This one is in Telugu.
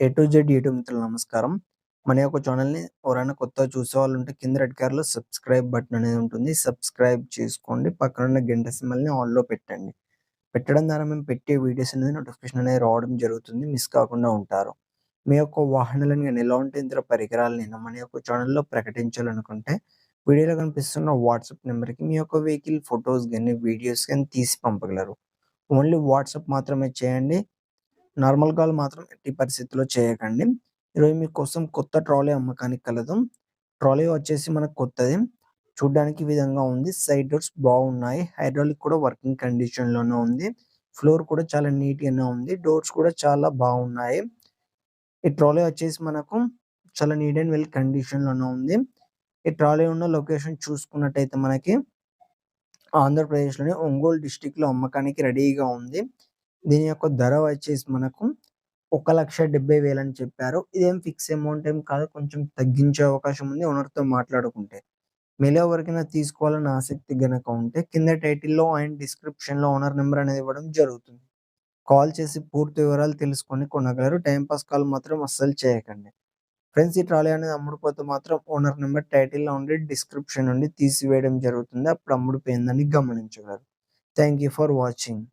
ఏ టు జెడ్ యూట్యూబ్ మిత్రులు నమస్కారం. మన యొక్క ఛానల్ని ఎవరైనా కొత్తగా చూసే వాళ్ళు ఉంటే కింద రెడ్ కార్లో సబ్స్క్రైబ్ బటన్ అనేది ఉంటుంది. సబ్స్క్రైబ్ చేసుకోండి. పక్కన ఉన్న గంట సింబల్ని ఆన్లో పెట్టండి. పెట్టడం ద్వారా మేము పెట్టే వీడియోస్ అనేది నోటిఫికేషన్ అనేది రావడం జరుగుతుంది. మిస్ కాకుండా ఉంటారు. మీ యొక్క వాహనాలను కానీ ఎలాంటి ఇతర పరికరాలను మన యొక్క ఛానల్లో ప్రకటించాలనుకుంటే వీడియోలో కనిపిస్తున్న వాట్సాప్ నెంబర్కి మీ యొక్క వెహికల్ ఫొటోస్ కానీ వీడియోస్ కానీ తీసి పంపగలరు. ఓన్లీ వాట్సాప్ మాత్రమే చేయండి. నార్మల్ కాల్ మాత్రం ఎట్టి పరిస్థితుల్లో చేయకండి. ఈరోజు మీకోసం కొత్త ట్రాలీ అమ్మకానికి కలదు. ట్రాలీ వచ్చేసి మనకు కొత్తది. చూడడానికి విధంగా ఉంది. సైడ్ డోర్స్ బాగున్నాయి. హైడ్రాలిక్ కూడా వర్కింగ్ కండిషన్లోనే ఉంది. ఫ్లోర్ కూడా చాలా నీట్ గానే ఉంది. డోర్స్ కూడా చాలా బాగున్నాయి. ఈ ట్రాలీ వచ్చేసి మనకు చాలా నీట్ అండ్ వెల్ కండిషన్లోనే ఉంది. ఈ ట్రాలీ ఉన్న లొకేషన్ చూసుకున్నట్టయితే మనకి ఆంధ్రప్రదేశ్లోని ఒంగోలు డిస్టిక్లో అమ్మకానికి రెడీగా ఉంది. దీని యొక్క ధర వచ్చేసి మనకు ఒక లక్ష డెబ్బై వేలు అని చెప్పారు. ఇదేం ఫిక్స్ అమౌంట్ ఏం కాదు. కొంచెం తగ్గించే అవకాశం ఉంది. ఓనర్తో మాట్లాడుకుంటే. మీలో ఎవరికైనా తీసుకోవాలని ఆసక్తి గనక ఉంటే కింద టైటిల్లో అండ్ డిస్క్రిప్షన్లో ఓనర్ నెంబర్ అనేది ఇవ్వడం జరుగుతుంది. కాల్ చేసి పూర్తి వివరాలు తెలుసుకొని కొనగలరు. టైం పాస్ కాల్ మాత్రం అస్సలు చేయకండి. ఫ్రెండ్స్ ఈ ట్రాలీ అనేది అమ్ముడుపోతే మాత్రం ఓనర్ నెంబర్ టైటిల్లో ఉండి డిస్క్రిప్షన్ నుండి తీసివేయడం జరుగుతుంది. అప్పుడు అమ్ముడుపోయిందని గమనించగలరు. Thank you for watching.